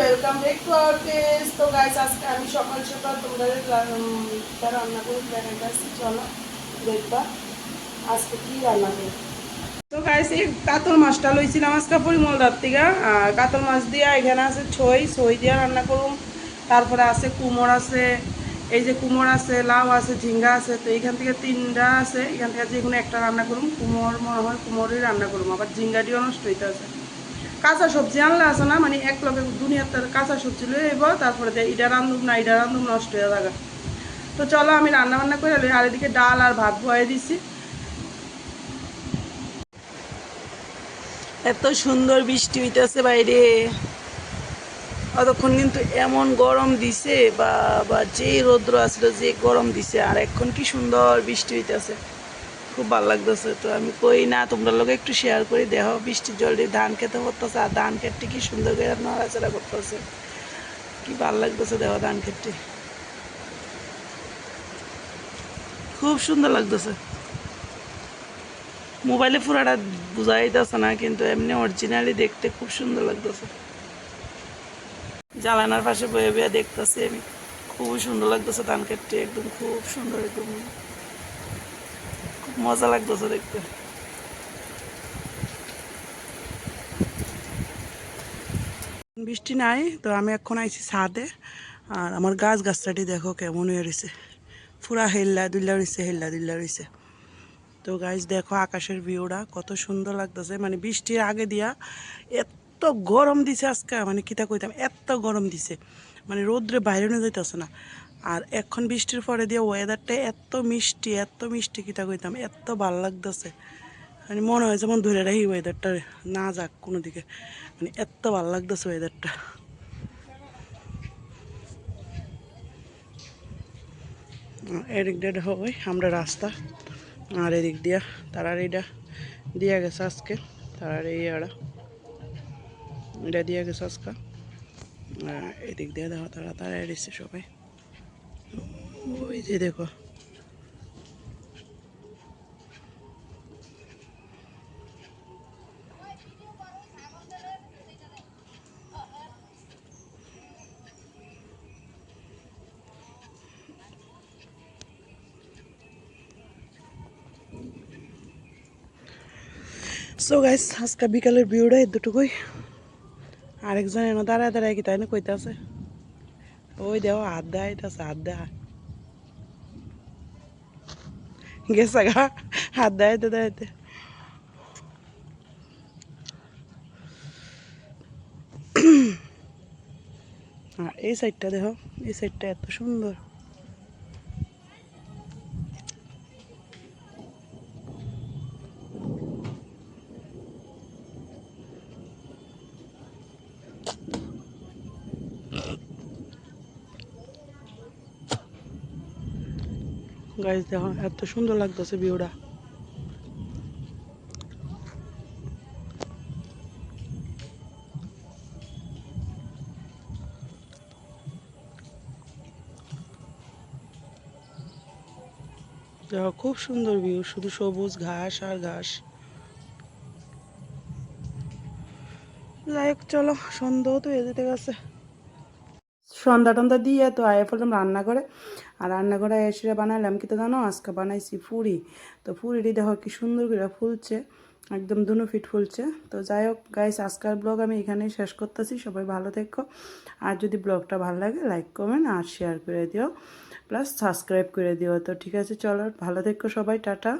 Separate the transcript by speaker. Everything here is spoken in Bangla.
Speaker 1: Welcome back to our page তো গাইস আজকে আমি সকাল সকাল তোমাদের উম, তা রান্না করে দেখাতে আসছি চলো দেখবা আজকে কি রান্না করি। তো গাইস এই কাতল মাছটা লইছিলাম আজকে পরিমলদার থেকে। আর কাতল মাছ দিয়া এখানে আছে ছই ছই দিয়া রান্না করুম তারপরে আছে কুমড় আছে এই যে কুমড় আছে লাউ আছে ঝিঙ্গা আছে তো এইখান থেকে তিনটা আছে। এখান থেকে যে কোনো একটা রান্না করুম কুমড় মনে হয় কুমড়ই রান্না করুম আবার ঝিঙ্গাটিও নষ্ট হইতে আছে কাঁচা সবজি আনলে আছে না মানে এক লগে দুনিয়ার কাঁচা সবজি লয়ে এব তারপরে দেয় ইটা রান্ধুম না ইটা রান্ধুম নষ্ট হয়ে থাকা তো চলো আমি রান্না বান্না করে লই, আর এদিকে ডাল আর ভাত বয়ে দিছি। এত সুন্দর বৃষ্টি হইতেছে বাইরে। অতক্ষণ কিন্তু এমন গরম দিছে বা বা যে রৌদ্র আসলো, যে গরম দিছে, আর এখন কি সুন্দর বৃষ্টি হইতেছে। খুব ভালো লাগতেছে। তো আমি কই, না, তোমরা লোক একটু শেয়ার করি, দেখো, বৃষ্টির জল দিয়ে ধান খেতে করতেছে আর ধান খেতে কি সুন্দর করে নড়াচড়া করতেছে। কি ভালো লাগতেছে, দেখো, ধান খেতে খুব সুন্দর লাগতেছে। মোবাইলে পুরাটা বোঝা যাইতেছে না, কিন্তু এমনি অরিজিনালি দেখতে খুব সুন্দর লাগতেছে। জালানার পাশে বয়ে বয়ে দেখতেছি আমি। খুব সুন্দর লাগতেছে ধান খেতে একদম খুব সুন্দর, একদম মজা লাগতেছে দেখতে। বৃষ্টি নাই, তো আমি এখন আইছি ছাদে। আর আমার গাছ গাছটাটি দেখো কেমন হয়ে রয়েছে। পুরা হেল্লা দুল্লা রয়েছে হেল্লা দুল্লা রয়েছে তো গাছ দেখো আকাশের ভিউটা কত সুন্দর লাগতেছে। মানে বৃষ্টির আগে দিয়া এত গরম দিছে আজকে মানে কিতা কইতাম, এত গরম দিছে। মানে রোদ্রে বাইরে নিয়ে যাইতেছে না। আর এখন বৃষ্টির পরে দিয়ে ওয়েদারটা এত মিষ্টি এত মিষ্টি কিতা কইতাম, এত ভালো লাগতেছে। মানে মনে হয় যেমন ধরে রাখি ওয়েদারটা না যাক কোনো দিকে মানে এত ভালো লাগতেছে ওয়েদারটা এদিক দিয়ে ওই আমরা রাস্তা, আর এদিক দিয়া তারার এইটা দিয়া গেছে আজকে, তারার এই আড়া এটা দিয়া গেছে আজকে। এদিক দিয়ে দেখো তারা তারা এড়েছে সবাই। ওই যে দেখো। সো গাইস আজকে বিকালের ভিউটা এতটুকুই। আরেকজন এনে দাঁড়ায় দাঁড়ায় কি তাই না কইতে আছে ওই দেও হাত দেয় হাত দেয় গেছে গা। হাত দেয়তে আর এই সাইডটা দেখো এই সাইডটা এত সুন্দর। গাইজ দেখো এত সুন্দর লাগতেছে ভিউটা। দেখো খুব সুন্দর ভিউ শুধু সবুজ ঘাস আর ঘাস। যাই হোক চলো সন্ধ্যাও তো যেতে গেছে সন্ধ্যা টন্ধা দিয়ে তো আয় ফেললাম রান্না করে আর রান্না করে এসে বানাইলাম কি তো জানো? আজকে বানাইছি ফুরি তো ফুরিটি দেখো কি সুন্দর করে ফুলছে, একদম দুনো ফিট ফুলছে। তো যাই হোক গাইস আজকাল ব্লগ আমি এখানেই শেষ করতেছি। সবাই ভালো থেকো। আর যদি ব্লগটা ভালো লাগে লাইক কমেন্ট আর শেয়ার করে দিও। প্লাস সাবস্ক্রাইব করে দিও। তো ঠিক আছে, চলো, ভালো থেকো সবাই, টাটা।